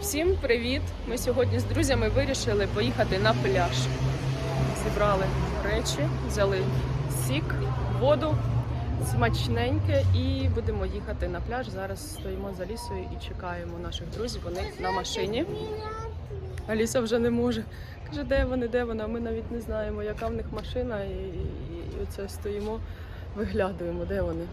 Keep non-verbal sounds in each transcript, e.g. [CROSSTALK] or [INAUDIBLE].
Всім привіт! Ми сьогодні з друзями вирішили поїхати на пляж. Зібрали речі, взяли сік, воду, смачненьке і будемо їхати на пляж. Зараз стоїмо за лісою і чекаємо наших друзів. Вони на машині. Аліса вже не може. Каже, де вони, де вона? Ми навіть не знаємо, яка в них машина, і, і, і оце стоїмо, виглядуємо, де вони.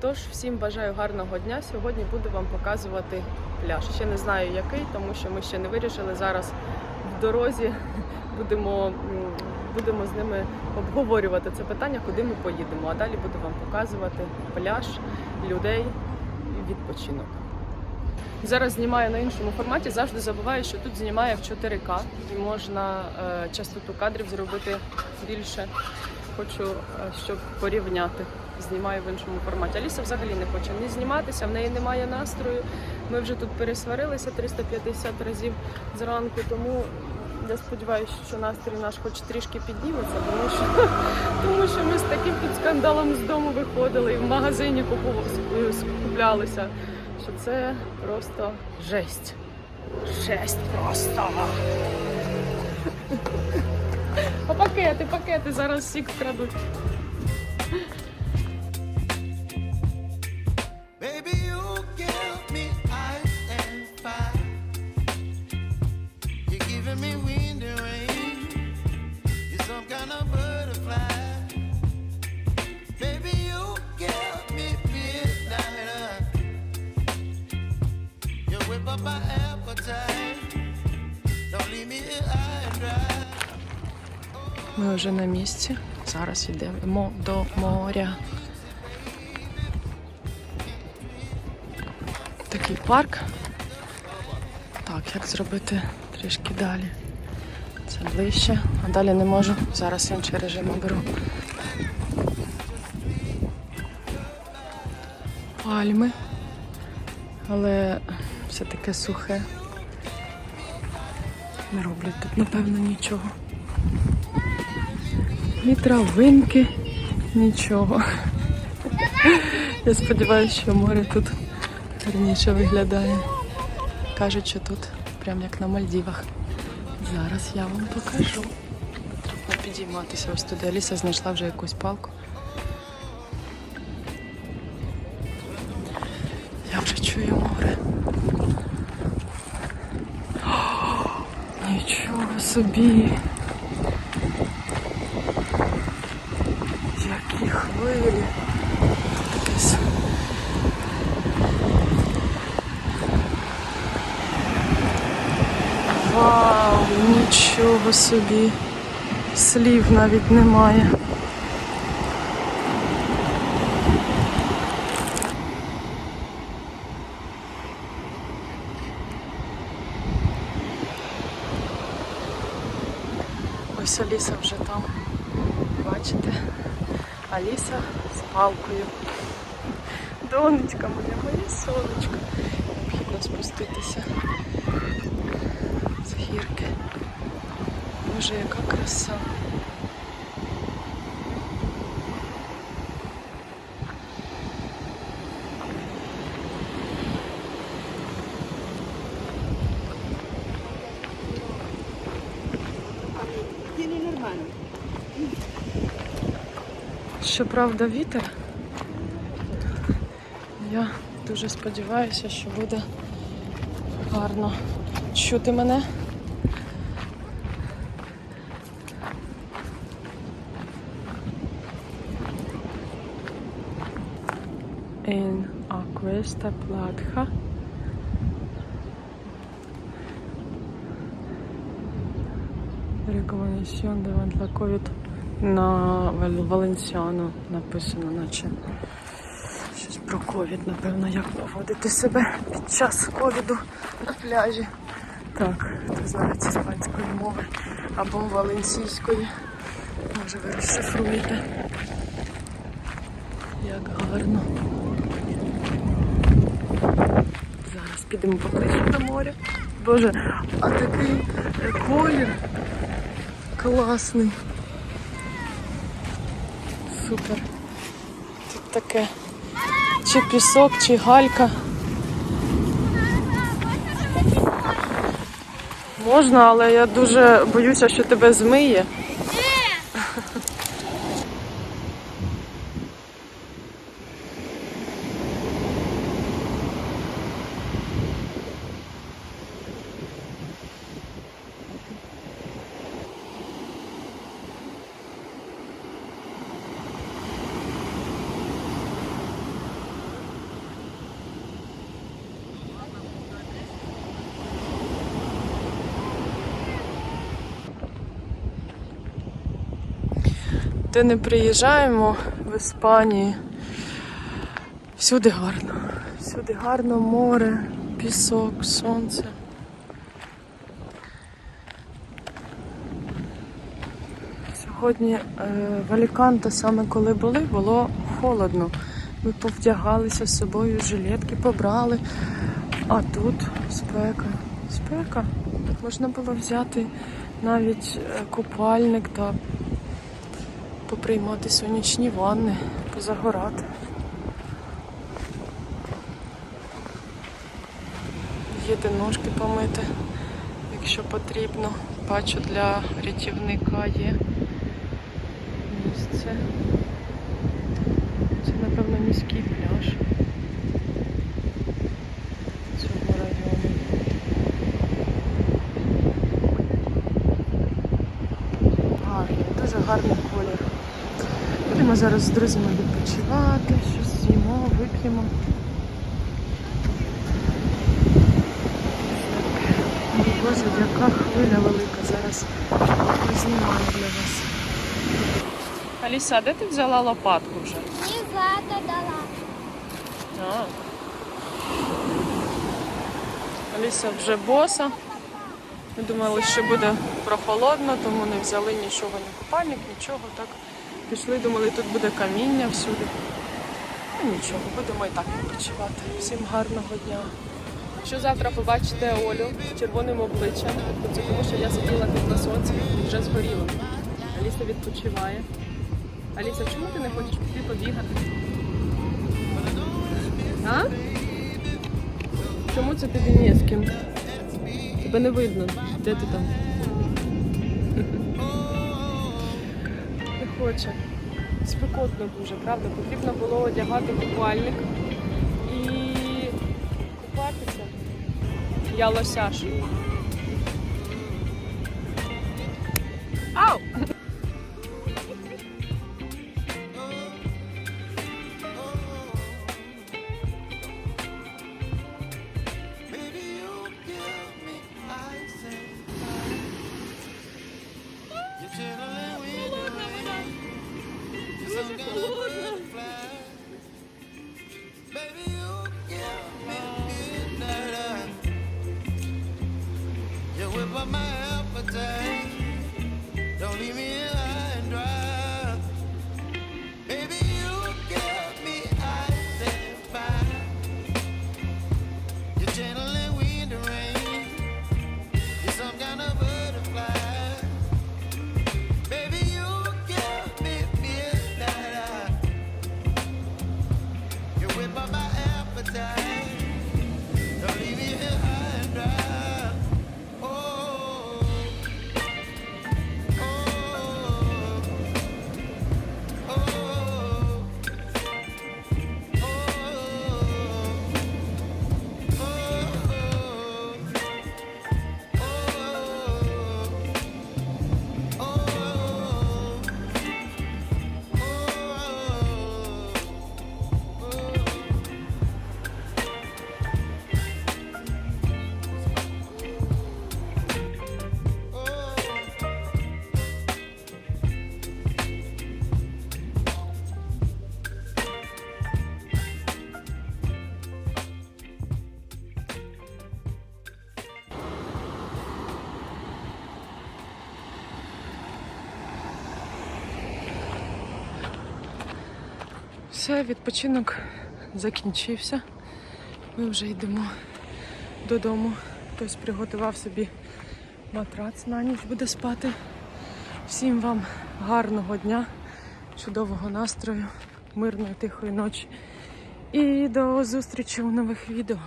Тож всім бажаю гарного дня. Сьогодні буду вам показувати пляж. Ще не знаю який, тому що ми ще не вирішили. Зараз в дорозі [LAUGHS] будемо, будемо з ними обговорювати це питання, куди ми поїдемо. А далі буду вам показувати пляж, людей і відпочинок. Зараз знімаю на іншому форматі. Завжди забуваю, що тут знімає в 4К і можна е, частоту кадрів зробити більше. Хочу, е, щоб порівняти. Знімаю в іншому форматі. Аліса взагалі не хоче ні зніматися, в неї немає настрою. Ми вже тут пересварилися 350 разів зранку, тому я сподіваюся, що настрій наш хоч трішки підніметься, тому що, [LAUGHS] тому що ми з таким тут скандалом з дому виходили і в магазині скуплялися, що це просто жесть. Жесть просто. [LAUGHS] А пакети, пакети зараз всіх вкрадуть. Ми вже на місці. Зараз йдемо до моря. Такий парк. Так, як зробити трішки далі. Це ближче, а далі не можу. Зараз інший режим оберу. Пальми. Але все таке сухе. Не роблять тут, напевно, нічого. Ні травинки, нічого. Я сподіваюся, що море тут гарніше виглядає. Кажуть, що тут прям як на Мальдівах. Зараз я вам покажу. Треба підійматися ось туди. Аліса знайшла вже якусь палку. Я вже чую море. О, нічого собі. Собі. Слів навіть немає. Ось Аліса вже там. Бачите? Аліса з палкою. Донечка моя, моє сонечко. Необхідно спуститися з гірки. Боже, яка краса. Щоправда, вітер. Я дуже сподіваюся, що буде гарно чути мене. In a questa platja Рекомендаційон даван для ковід на Вал- Валенсіану написано, наче щось про ковід, напевно, як поводити себе під час ковіду на пляжі. Так, хто знає з іспанської мови або валенсійської. Може ви розшифруєте. Як гарно. Зараз підемо поближче до моря. Боже, а такий е, колір класний. Супер. Тут таке чи пісок, чи галька. Можна, але я дуже боюся, що тебе змиє. Де не приїжджаємо в Іспанії. Всюди гарно. Всюди гарно море, пісок, сонце. Сьогодні е, в Аліканте, саме коли були, було холодно. Ми повдягалися з собою, жилетки побрали. А тут спека. Спека. Можна було взяти навіть е, купальник та поприймати сонячні ванни, позагорати. Їде ножки помити, якщо потрібно. Бачу, для рятівника є місце. Це, напевно, міський пляж. Гарний, дуже гарний колір. Будемо зараз з друзями відпочивати, щось з'їмо, вип'ємо. Боже, яка хвиля велика зараз. Знімаю для вас. Аліса, а де ти взяла лопатку вже? Мені Злата дала. А. Аліса вже боса. Ми думали, що буде прохолодно, тому не взяли нічого, ні купальник, нічого. Так пішли, думали, тут буде каміння всюди. Ну нічого, будемо і так відпочивати. Всім гарного дня. Якщо завтра побачите Олю з червоним обличчям, це тому, що я сиділа тут на сонці вже згоріла. Аліса відпочиває. Аліса, чому ти не хочеш піти побігати? А? Чому це тобі не з ким? Тебе не видно. Де ти там? Хоче. Спекотно дуже, правда? Потрібно було одягати купальник і купатися. Я лосяш. Baby, Все, відпочинок закінчився. Ми вже йдемо додому. Хтось приготував собі матрац на ніч, буде спати. Всім вам гарного дня, чудового настрою, мирної тихої ночі. І до зустрічі у нових відео.